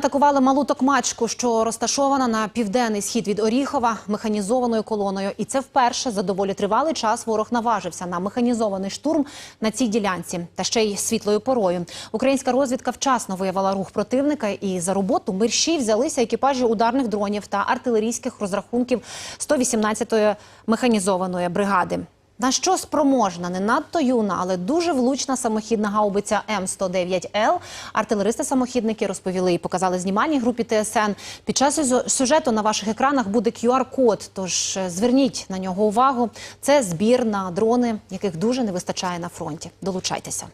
Атакували малу токмачку, що розташована на південний схід від Оріхова механізованою колоною. І це вперше за доволі тривалий час ворог наважився на механізований штурм на цій ділянці, та ще й світлою порою. Українська розвідка вчасно виявила рух противника, і за роботу мерщій взялися екіпажі ударних дронів та артилерійських розрахунків 118-ї механізованої бригади. На що спроможна не надто юна, але дуже влучна самохідна гаубиця М109Л. Артилеристи-самохідники розповіли і показали знімальній групі ТСН. Під час сюжету на ваших екранах буде QR-код, тож е, зверніть на нього увагу. Це збір на дрони, яких дуже не вистачає на фронті. Долучайтеся.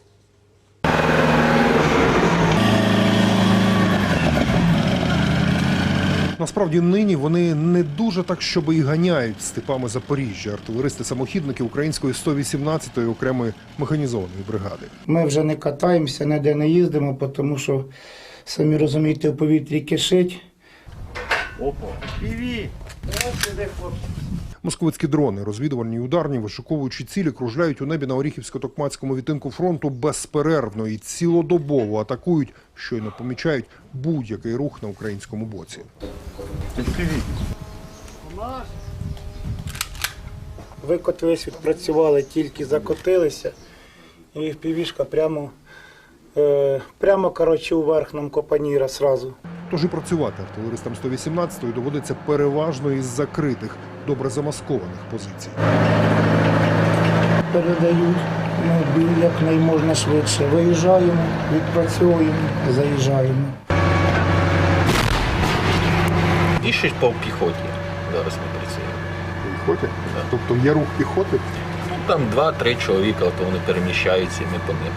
Насправді нині вони не дуже так, щоб і ганяють степами Запоріжжя. Артилеристи-самохідники української 118-ї окремої механізованої бригади. Ми вже не катаємося, ніде не їздимо, тому що, самі розумієте, у повітрі кишить. Московицькі дрони, розвідувальні ударні, вишуковуючи цілі, кружляють у небі на Оріхівсько-Токмацькому відтинку фронту безперервно і цілодобово атакують, щойно помічають будь-який рух на українському боці. Викотились, відпрацювали, тільки закотилися, і півішка прямо, прямо коротше, у верхному копаніра сразу. Тож і працювати артилеристам 118-ї доводиться переважно із закритих, добре замаскованих позицій. Передають, ми як найможна швидше. Виїжджаємо, відпрацьовуємо, заїжджаємо. Більше по піхоті зараз ми працюємо. Піхоті? Тобто є рух піхоти? Ну там два-три чоловіка, то вони переміщаються, і ми по них.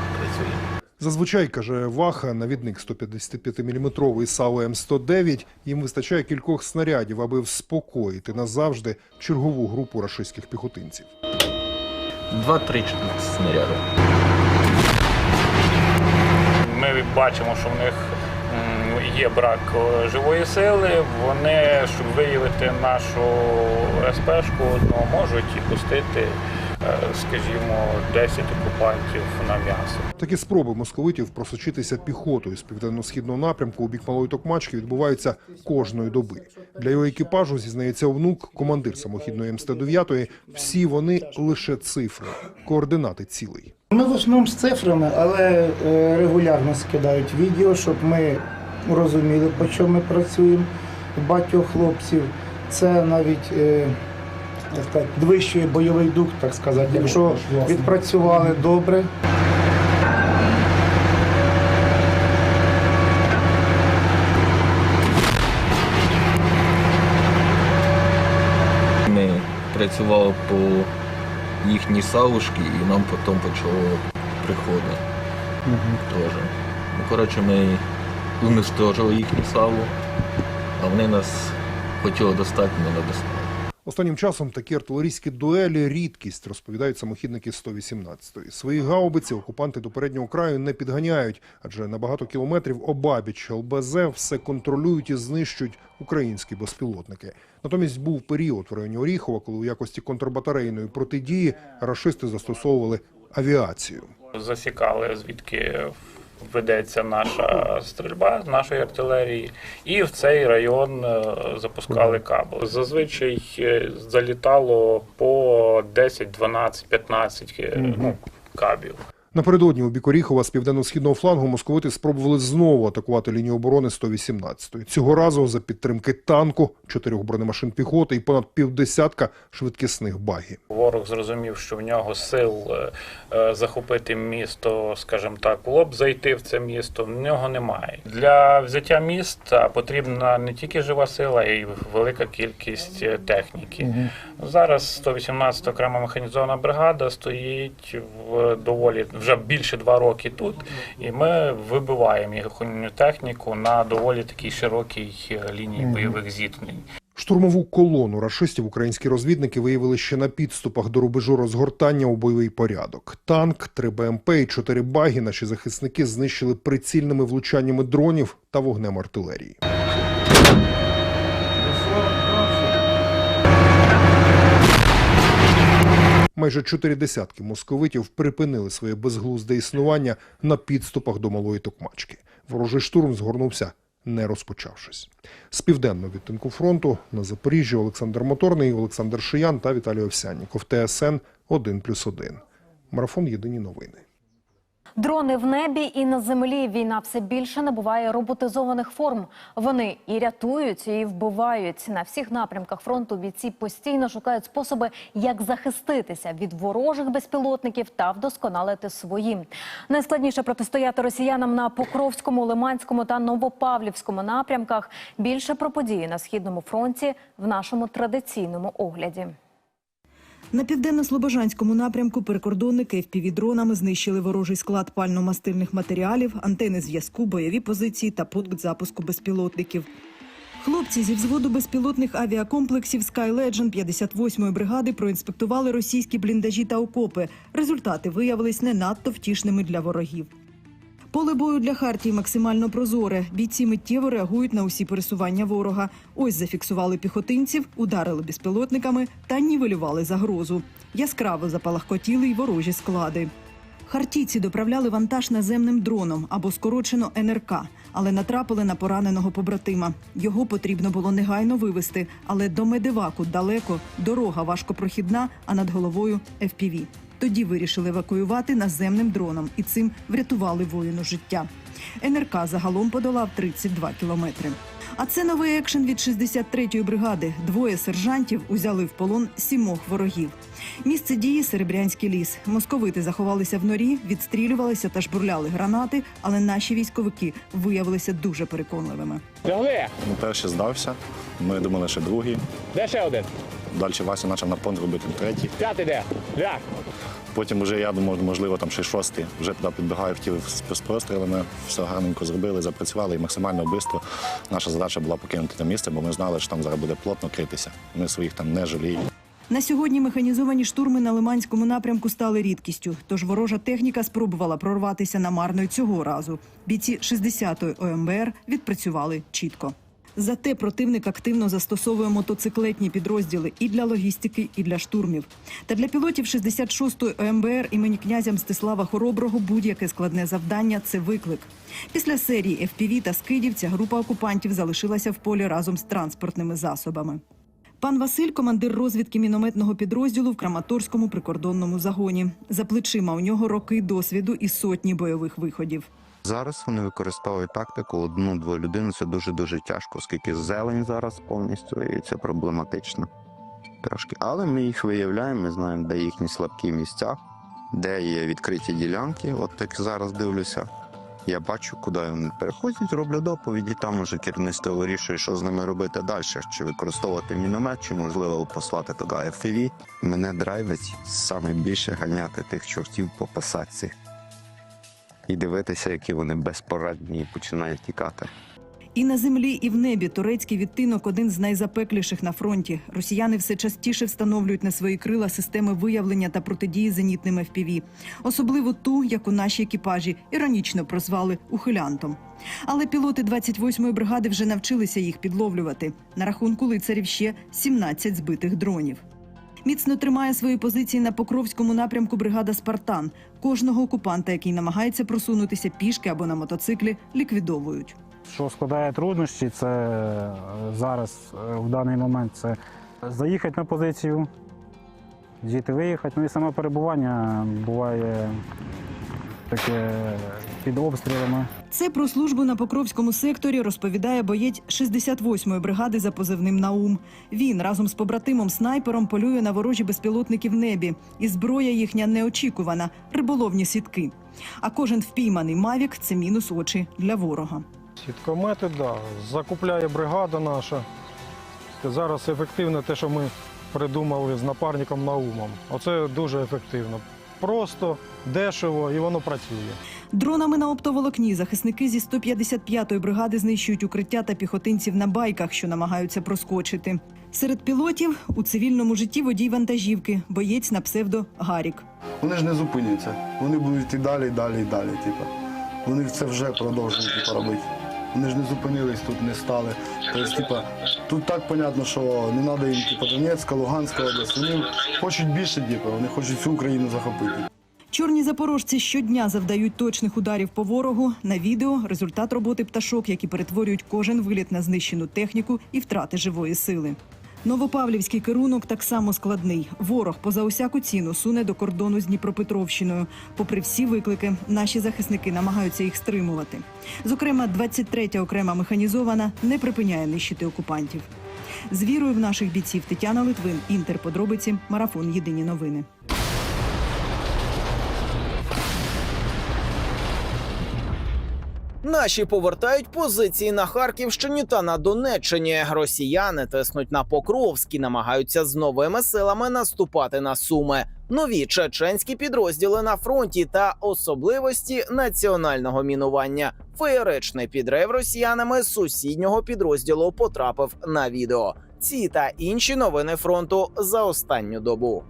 Зазвичай, каже Ваха, навідник 155-мм САУ М109, їм вистачає кількох снарядів, аби вспокоїти назавжди чергову групу рашистських піхотинців. Два-три снаряди. Ми бачимо, що в них є брак е, живої сили. Вони, щоб виявити нашу СПшку, ну, можуть і пустити, скажімо, 10 окупантів на м'ясо. Такі спроби московитів просочитися піхотою з південно-східного напрямку у бік Малої Токмачки відбуваються кожної доби. Для його екіпажу зізнається внук, командир самохідної М109, всі вони лише цифри, координати цілей. Ми в основному з цифрами, але е, регулярно скидають відео, щоб ми розуміли, по чому ми працюємо. Багатьох хлопців це навіть сказати, підвищує бойовий дух, так сказати. Якщо відпрацювали добре, Ми працювали по їхній савушки і нам потім почало приходити. Теж. Ну, коротше, ми уничтожили їхню саву, а вони нас хотіли достати, ми не достали. Останнім часом такі артилерійські дуелі рідкість, розповідають самохідники 118-ї. Свої гаубиці окупанти до переднього краю не підганяють, адже на багато кілометрів обабіч ЛБЗ все контролюють і знищують українські безпілотники. Натомість був період в районі Оріхова, коли у якості контрбатарейної протидії рашисти застосовували авіацію. Засікали, звідки ведеться наша стрільба з нашої артилерії, і в цей район е, запускали кабел. Зазвичай е, залітало по 10, 12, 15 е, ну, кабів. Напередодні у бік Оріхова з південно-східного флангу московити спробували знову атакувати лінію оборони 118-ї. Цього разу за підтримки танку, чотирьох бронемашин піхоти і понад півдесятка швидкісних багів. Ворог зрозумів, що в нього сил е, е, захопити місто, скажімо так, лоб зайти в це місто. В нього немає. Для взяття міста потрібна не тільки жива сила, а й велика кількість е, техніки. Зараз 118 окрема механізована бригада стоїть в доволі вже більше два роки тут, і ми вибиваємо їхню техніку на доволі такій широкій е, лінії бойових зіткнень. Штурмову колону рашистів українські розвідники виявили ще на підступах до рубежу розгортання у бойовий порядок. Танк, три БМП і чотири баги наші захисники знищили прицільними влучаннями дронів та вогнем артилерії. Майже чотири десятки московитів припинили своє безглузде існування на підступах до малої токмачки. Ворожий штурм згорнувся не розпочавшись. З південного відтинку фронту на Запоріжжі Олександр Моторний, Олександр Шиян та Віталій Овсянніков. ТСН 1+,1. Марафон Єдині новини. Дрони в небі і на землі. Війна все більше набуває роботизованих форм. Вони і рятують, і вбивають. На всіх напрямках фронту бійці постійно шукають способи, як захиститися від ворожих безпілотників та вдосконалити свої. Найскладніше протистояти росіянам на Покровському, Лиманському та Новопавлівському напрямках. Більше про події на східному фронті в нашому традиційному огляді. На південно-слобожанському напрямку прикордонники FPV-дронами знищили ворожий склад пально-мастильних матеріалів, антени зв'язку, бойові позиції та пункт запуску безпілотників. Хлопці зі взводу безпілотних авіакомплексів Sky Legend 58-ї бригади проінспектували російські бліндажі та окопи. Результати виявились не надто втішними для ворогів. Поле бою для Хартії максимально прозоре. Бійці миттєво реагують на усі пересування ворога. Ось зафіксували піхотинців, ударили безпілотниками та нівелювали загрозу. Яскраво запалахкотіли й ворожі склади. Хартійці доправляли вантаж наземним дроном або скорочено НРК, але натрапили на пораненого побратима. Його потрібно було негайно вивезти, але до медиваку далеко, дорога важкопрохідна, а над головою FPV. Тоді вирішили евакуювати наземним дроном і цим врятували воїну життя. НРК загалом подолав 32 кілометри. А це новий екшен від 63-ї бригади. Двоє сержантів узяли в полон сімох ворогів. Місце дії Серебрянський ліс. Московити заховалися в норі, відстрілювалися та жбурляли гранати, але наші військовики виявилися дуже переконливими. Лягли. Ну, перший здався. Ми думали, що другий. Де ще один? Далі Вася почав на понт робити третій. П'ятий де? Ляг. Потім вже я думав, можливо, там ще шостий. Вже туди підбігаю, хотів з пострілами. Все гарненько зробили, запрацювали і максимально швидко. Наша задача була покинути те місце, бо ми знали, що там зараз буде плотно критися. Ми своїх там не жаліємо. На сьогодні механізовані штурми на Лиманському напрямку стали рідкістю. Тож ворожа техніка спробувала прорватися намарно й цього разу. Бійці 60-ї ОМБР відпрацювали чітко. Зате противник активно застосовує мотоциклетні підрозділи і для логістики, і для штурмів. Та для пілотів 66-ї ОМБР імені князя Мстислава Хороброго будь-яке складне завдання це виклик. Після серії FPV та скидів ця група окупантів залишилася в полі разом з транспортними засобами. Пан Василь, командир розвідки мінометного підрозділу в Краматорському прикордонному загоні. За плечима у нього роки досвіду і сотні бойових виходів. Зараз вони використовують тактику одну-двох людин. Це дуже дуже тяжко, оскільки зелень зараз повністю і це проблематично. Трошки. Але ми їх виявляємо, ми знаємо, де їхні слабкі місця, де є відкриті ділянки. От як зараз дивлюся. Я бачу, куди вони переходять, роблю доповіді. Там уже керівництво вирішує, що з ними робити далі, чи використовувати міномет, чи можливо послати туди FPV. Мене драйвить саме більше ганяти тих чортів по посадці і дивитися, які вони безпорадні починають тікати. І на землі, і в небі турецький відтинок один з найзапекліших на фронті. Росіяни все частіше встановлюють на свої крила системи виявлення та протидії зенітним FPV. особливо ту, яку наші екіпажі іронічно прозвали ухилянтом. Але пілоти 28-ї бригади вже навчилися їх підловлювати. На рахунку лицарів ще 17 збитих дронів. Міцно тримає свої позиції на Покровському напрямку бригада Спартан. Кожного окупанта, який намагається просунутися пішки або на мотоциклі, ліквідовують. Що складає труднощі, це е, зараз е, в даний момент це заїхати на позицію, звідти виїхати. Ну і саме перебування буває таке під обстрілами. Це про службу на Покровському секторі розповідає боєць 68-ї бригади за позивним Наум. Він разом з побратимом снайпером полює на ворожі безпілотники в небі, і зброя їхня неочікувана риболовні сітки. А кожен впійманий мавік це мінус очі для ворога. Сіткомети, да, закупляє бригада наша. Зараз ефективно те, що ми придумали з напарником Наумом. Оце дуже ефективно. Просто, дешево і воно працює. Дронами на оптоволокні захисники зі 155-ї бригади знищують укриття та піхотинців на байках, що намагаються проскочити. Серед пілотів у цивільному житті водій вантажівки, боєць на псевдо Гарік. Вони ж не зупиняться. Вони будуть йти далі, і далі, і далі. Типу. Вони це вже продовжують типу, робити. Вони ж не зупинились тут, не стали. Тобто, типа, тут так понятно, що не треба їм типа, Донецька, Луганська область. Вони хочуть більше, типу, вони хочуть всю Україну захопити. Чорні запорожці щодня завдають точних ударів по ворогу. На відео результат роботи пташок, які перетворюють кожен виліт на знищену техніку і втрати живої сили. Новопавлівський керунок так само складний. Ворог поза усяку ціну суне до кордону з Дніпропетровщиною. Попри всі виклики, наші захисники намагаються їх стримувати. Зокрема, 23-я окрема механізована не припиняє нищити окупантів. З вірою в наших бійців Тетяна Литвин, Інтер. Подробиці, марафон. Єдині новини. Наші повертають позиції на Харківщині та на Донеччині. Росіяни тиснуть на Покровськ і намагаються з новими силами наступати на Суми. Нові чеченські підрозділи на фронті та особливості національного мінування. Феєричний підрив росіянами сусіднього підрозділу потрапив на відео. Ці та інші новини фронту за останню добу.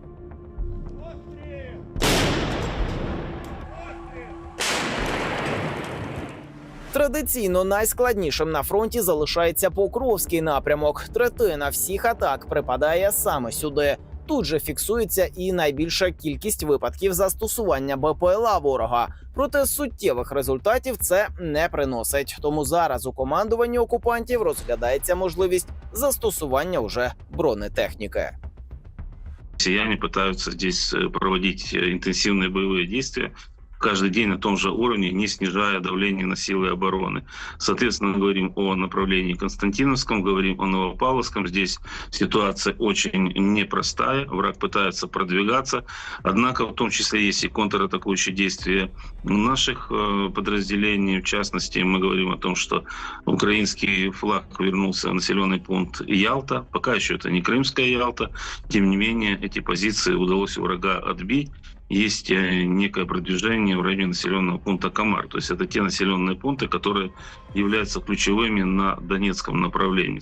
Традиційно найскладнішим на фронті залишається Покровський напрямок. Третина всіх атак припадає саме сюди. Тут же фіксується і найбільша кількість випадків застосування БПЛА ворога. Проте суттєвих результатів це не приносить. Тому зараз у командуванні окупантів розглядається можливість застосування уже бронетехніки. Россияне пытаются здесь э, проводить э, интенсивные боевые действия каждый день на том же уровне, не снижая давление на силы обороны. Соответственно, говорим о направлении Константиновском, говорим о Новопавловском. Здесь ситуация очень непростая. Враг пытается продвигаться. Однако, в том числе, есть и контратакующие действия наших э, подразделений. В частности, мы говорим о том, что украинский флаг вернулся в населенный пункт Ялта. Пока еще это не Крымская Ялта. Тем не менее, эти позиции удалось у врага отбить есть э, некое продвижение в районе населенного пункта Камар. То есть это те населенные пункты, которые являются ключевыми на Донецком направлении.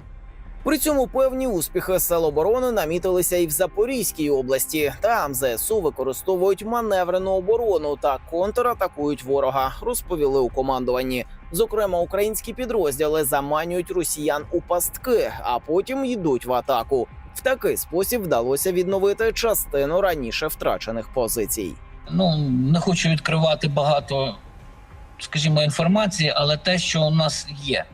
При цьому певні успіхи сил оборони намітилися і в Запорізькій області. Там ЗСУ використовують маневрену оборону та контратакують ворога. Розповіли у командуванні. Зокрема, українські підрозділи заманюють росіян у пастки, а потім йдуть в атаку. В такий спосіб вдалося відновити частину раніше втрачених позицій. ну не хочу відкривати багато, скажімо, інформації, але те, що у нас є,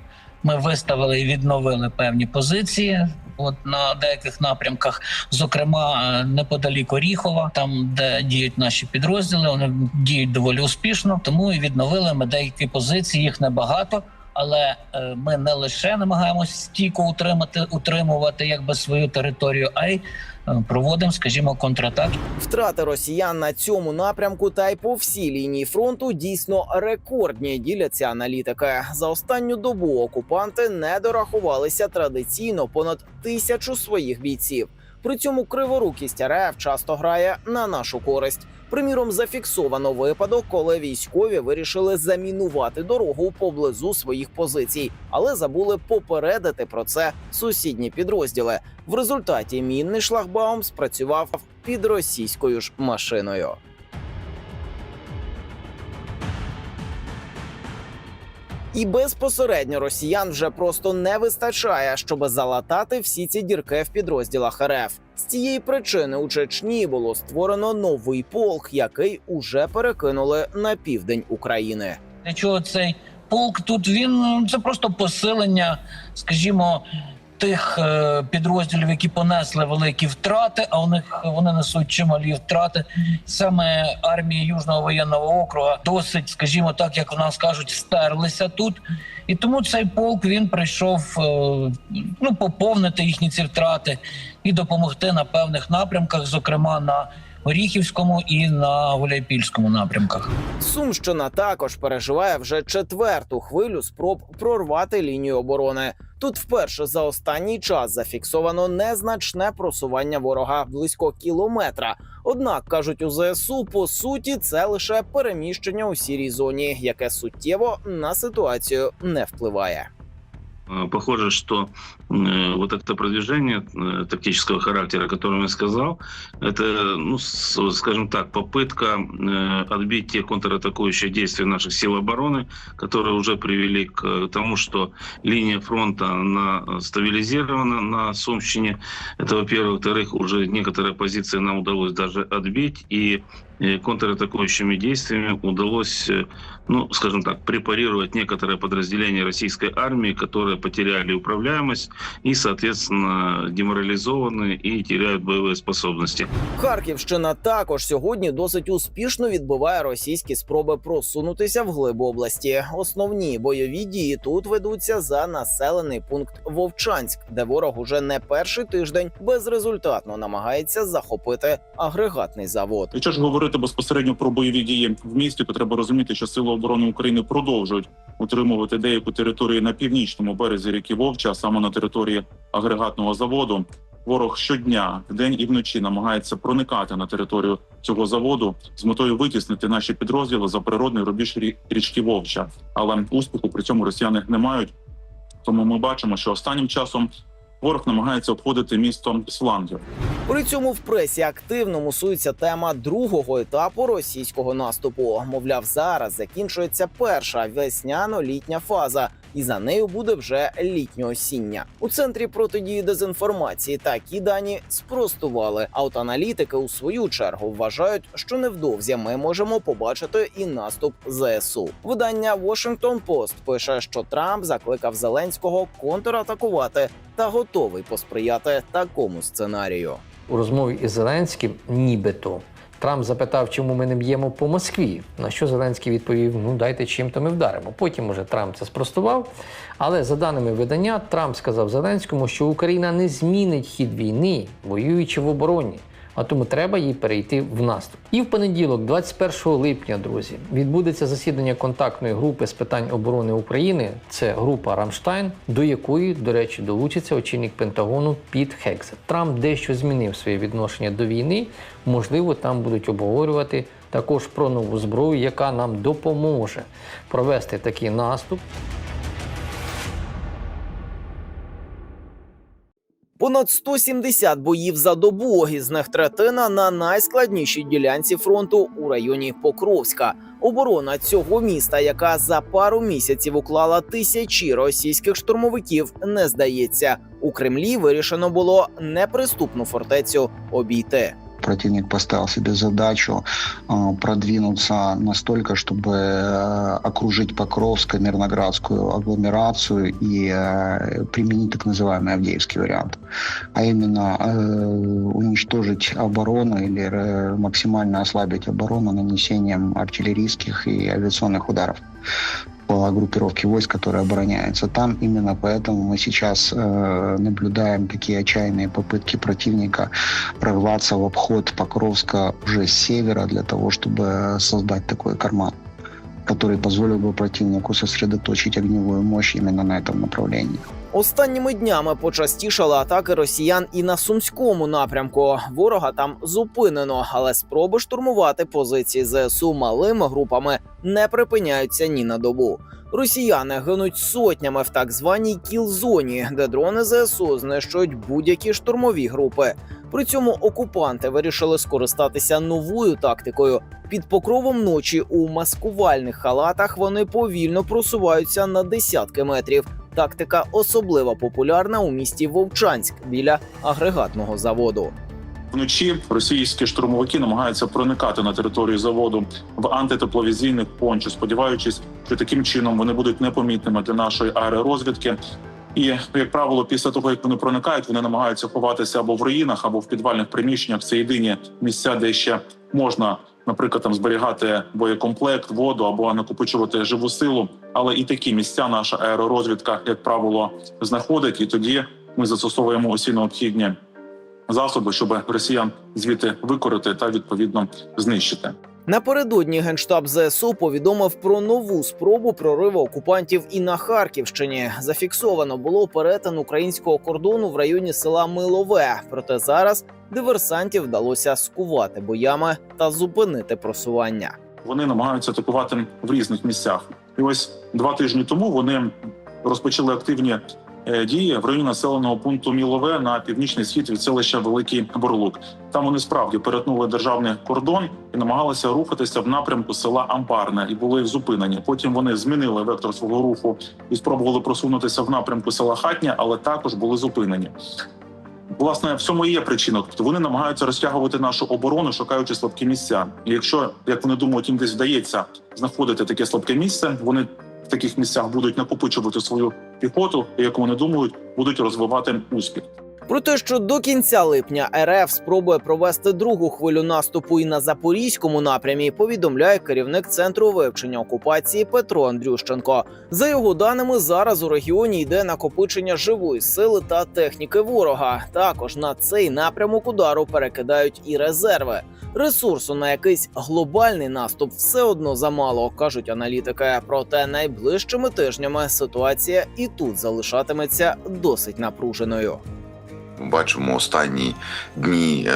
ми виставили і відновили певні позиції. От на деяких напрямках, зокрема е, неподалік Оріхова, там де діють наші підрозділи, вони діють доволі успішно. Тому і відновили ми деякі позиції. Їх небагато, але е, ми не лише намагаємося стійко утримати, утримувати якби свою територію, а й е, проводимо, скажімо, контратаки. Втрати росіян на цьому напрямку та й по всій лінії фронту дійсно рекордні. Діляться аналітики. За останню добу окупанти не дорахувалися традиційно понад тисячу своїх бійців. При цьому криворукість РФ часто грає на нашу користь. Приміром, зафіксовано випадок, коли військові вирішили замінувати дорогу поблизу своїх позицій, але забули попередити про це сусідні підрозділи. В результаті мінний шлагбаум спрацював під російською ж машиною. І безпосередньо росіян вже просто не вистачає, щоб залатати всі ці дірки в підрозділах РФ. З цієї причини у Чечні було створено новий полк, який уже перекинули на південь України. Для чого цей полк тут він ну, це просто посилення, скажімо, тих е, підрозділів, які понесли великі втрати, а у них вони несуть чималі втрати. Саме армії Южного воєнного округа досить, скажімо так, як в нас кажуть, стерлися тут. І тому цей полк він прийшов е, ну поповнити їхні ці втрати і допомогти на певних напрямках, зокрема на Оріхівському і на Гуляйпільському напрямках. Сумщина також переживає вже четверту хвилю спроб прорвати лінію оборони. Тут вперше за останній час зафіксовано незначне просування ворога близько кілометра. Однак кажуть у ЗСУ, по суті, це лише переміщення у сірій зоні, яке суттєво на ситуацію не впливає. Э, Похоже, что э, вот это продвижение э, тактического характера, о котором я сказал, это, ну, скажем так, попытка э, отбить те контратакующие действия наших сил обороны, которые уже привели к тому, что линия фронта она стабилизирована на Сумщине. Это, во-первых. Во-вторых, уже некоторые позиции нам удалось даже отбить, и контратакующими действиями удалось, ну, скажем так, препарировать некоторые подразделения российской армии, которые потеряли управляемость и, соответственно, деморализованы и теряют боевые способности. Харківщина також сьогодні досить успішно відбиває російські спроби просунутися в глиб області. Основні бойові дії тут ведуться за населений пункт Вовчанськ, де ворог уже не перший тиждень безрезультатно намагається захопити агрегатний завод. Якщо ж говорити безпосередньо про бойові дії в місті, то треба розуміти, що сили оборони України продовжують утримувати деяку територію на північному березі ріки Вовча, а саме на території агрегатного заводу. Ворог щодня, вдень і вночі намагається проникати на територію цього заводу з метою витіснити наші підрозділи за природний рубіж річки Вовча. Але успіху при цьому росіяни не мають. Тому ми бачимо, що останнім часом ворог намагається обходити місто з флангів. При цьому в пресі активно мусується тема другого етапу російського наступу. Мовляв, зараз закінчується перша весняно-літня фаза, і за нею буде вже літньо-осіння. У центрі протидії дезінформації такі дані спростували. А аналітики у свою чергу вважають, що невдовзі ми можемо побачити і наступ ЗСУ. Видання Washington Post пише, що Трамп закликав Зеленського контратакувати та готовий посприяти такому сценарію. у розмові із Зеленським, нібито Трамп запитав, чому ми не б'ємо по Москві. На що Зеленський відповів: ну дайте чим то ми вдаримо. Потім уже Трамп це спростував. Але за даними видання, Трамп сказав Зеленському, що Україна не змінить хід війни, воюючи в обороні. А тому треба їй перейти в наступ. І в понеділок, 21 липня, друзі, відбудеться засідання контактної групи з питань оборони України. Це група Рамштайн, до якої, до речі, долучиться очільник Пентагону Піт Хексет. Трамп дещо змінив своє відношення до війни. Можливо, там будуть обговорювати також про нову зброю, яка нам допоможе провести такий наступ. Понад 170 боїв за добу, із них третина на найскладнішій ділянці фронту у районі Покровська. Оборона цього міста, яка за пару місяців уклала тисячі російських штурмовиків, не здається. У Кремлі вирішено було неприступну фортецю обійти. Противник поставил себе задачу э, продвинуться настолько, чтобы э, окружить Покровскую, Мирноградскую агломерацию и э, применить так называемый Авдеевский вариант. А именно уничтожить оборону или максимально ослабить оборону нанесением артиллерийских и авиационных ударов по группировке войск, которая обороняется там. Именно поэтому мы сейчас э, наблюдаем такие отчаянные попытки противника прорваться в обход Покровска уже с севера для того, чтобы создать такой карман, который позволил бы противнику сосредоточить огневую мощь именно на этом направлении. Останніми днями почастішали атаки росіян і на сумському напрямку. Ворога там зупинено, але спроби штурмувати позиції ЗСУ малими групами не припиняються ні на добу. Росіяни гинуть сотнями в так званій кіл-зоні, де дрони ЗСУ знищують будь-які штурмові групи. При цьому окупанти вирішили скористатися новою тактикою. Під покровом ночі у маскувальних халатах вони повільно просуваються на десятки метрів. Тактика особливо популярна у місті Вовчанськ біля агрегатного заводу. Вночі російські штурмовики намагаються проникати на територію заводу в антитепловізійних пончо, сподіваючись, що таким чином вони будуть непомітними для нашої аеророзвідки. І як правило, після того як вони проникають, вони намагаються ховатися або в руїнах, або в підвальних приміщеннях. Це єдині місця, де ще можна, наприклад, там зберігати боєкомплект, воду або накопичувати живу силу. Але і такі місця наша аеророзвідка, як правило, знаходить, і тоді ми застосовуємо усі необхідні засоби, щоб росіян звідти викорити та відповідно знищити. Напередодні генштаб ЗСУ повідомив про нову спробу прориву окупантів і на Харківщині. Зафіксовано було перетин українського кордону в районі села Милове. Проте зараз диверсантів вдалося скувати боями та зупинити просування. Вони намагаються атакувати в різних місцях. І ось два тижні тому вони розпочали активні дії в районі населеного пункту Мілове на північний схід від селища Великий Бурлук. Там вони справді перетнули державний кордон і намагалися рухатися в напрямку села Ампарне і були зупинені. Потім вони змінили вектор свого руху і спробували просунутися в напрямку села Хатня, але також були зупинені. Власне, в цьому і є причина. Тобто вони намагаються розтягувати нашу оборону, шукаючи слабкі місця. І якщо як вони думають, їм десь вдається знаходити таке слабке місце, вони таких місцях будуть накопичувати свою піхоту, і як вони думають, будуть розвивати успіх. Про те, що до кінця липня РФ спробує провести другу хвилю наступу і на запорізькому напрямі, повідомляє керівник центру вивчення окупації Петро Андрющенко. За його даними, зараз у регіоні йде накопичення живої сили та техніки ворога. Також на цей напрямок удару перекидають і резерви. Ресурсу на якийсь глобальний наступ все одно замало, кажуть аналітики. Проте найближчими тижнями ситуація і тут залишатиметься досить напруженою. Бачимо останні дні е,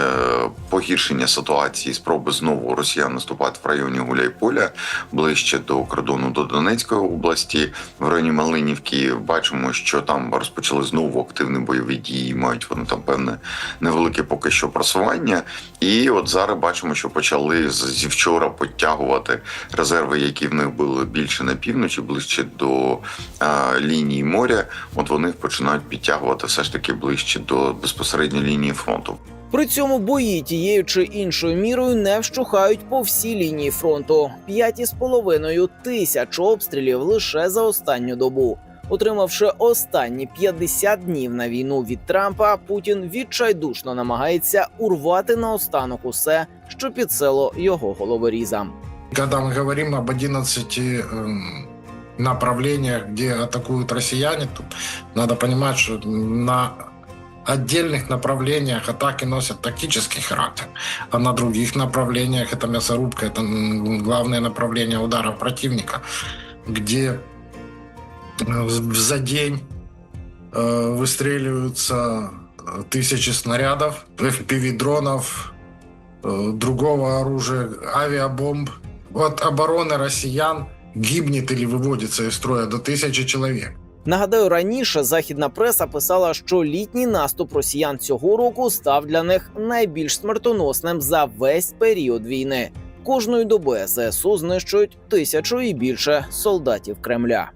погіршення ситуації, спроби знову росіян наступати в районі Гуляйполя ближче до кордону до Донецької області, в районі Малинівки. Бачимо, що там розпочали знову активні бойові дії. Мають вони там певне невелике поки що просування. І от зараз бачимо, що почали зі вчора підтягувати резерви, які в них були більше на півночі, ближче до е, лінії моря. От вони починають підтягувати все ж таки ближче до безпосередньо лінії фронту. При цьому бої тією чи іншою мірою не вщухають по всій лінії фронту. П'ять із половиною тисяч обстрілів лише за останню добу. Отримавши останні 50 днів на війну від Трампа, Путін відчайдушно намагається урвати наостанок усе, що під село його головорізам. Когда мы говорим об 11 эм, направлениях, где атакуют россияне, тут надо понимать, что на отдельных направлениях атаки носят тактический характер, а на других направлениях это мясорубка, это м, главное направление ударов противника, где э, за день э, выстреливаются э, тысячи снарядов, FPV-дронов, э, другого оружия, авиабомб. От обороны россиян гибнет или выводится из строя до тысячи человек. Нагадаю, раніше західна преса писала, що літній наступ росіян цього року став для них найбільш смертоносним за весь період війни. Кожної доби ЗСУ знищують тисячу і більше солдатів Кремля.